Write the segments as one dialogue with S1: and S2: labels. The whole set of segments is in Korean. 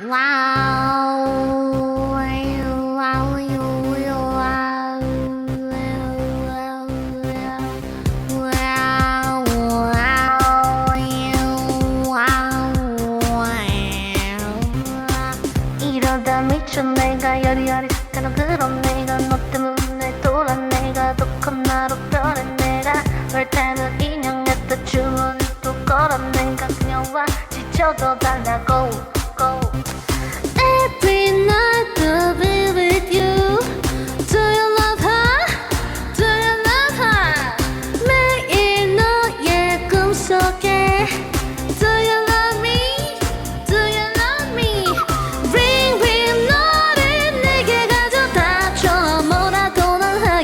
S1: 이러다 미쳐 내가 여리여리 가는 그런 내가 너 때문에 돌아 내가 더 겁나로 변해 내가 널 타는 인형에다 주문을 또 걸어 내가 그녀와 지쳐도 달라고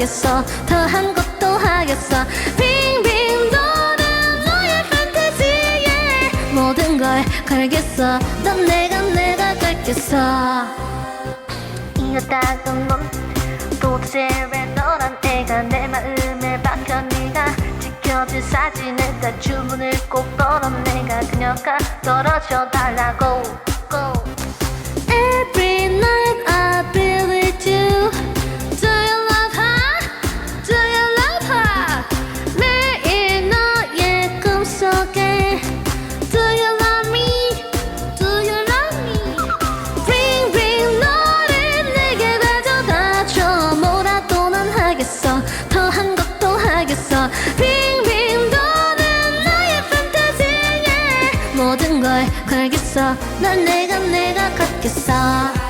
S1: 하겠어. 더한 것도 하겠어. 빙빙 도는 너의 판타지에 모든 걸 걸겠어. 넌 내가 내가 걸겠어. 이러다가 넌 도대체 왜 너란 애가 내 마음에 박혀 네가? 지켜줄 사진을 다 주문을 꼭 걸어 내가? 그녀가 떨어져 달라고 go 모든 걸 걸겠어. 널 내가 내가 갖겠어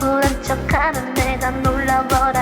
S1: 모른 척하는 내가 놀라버려.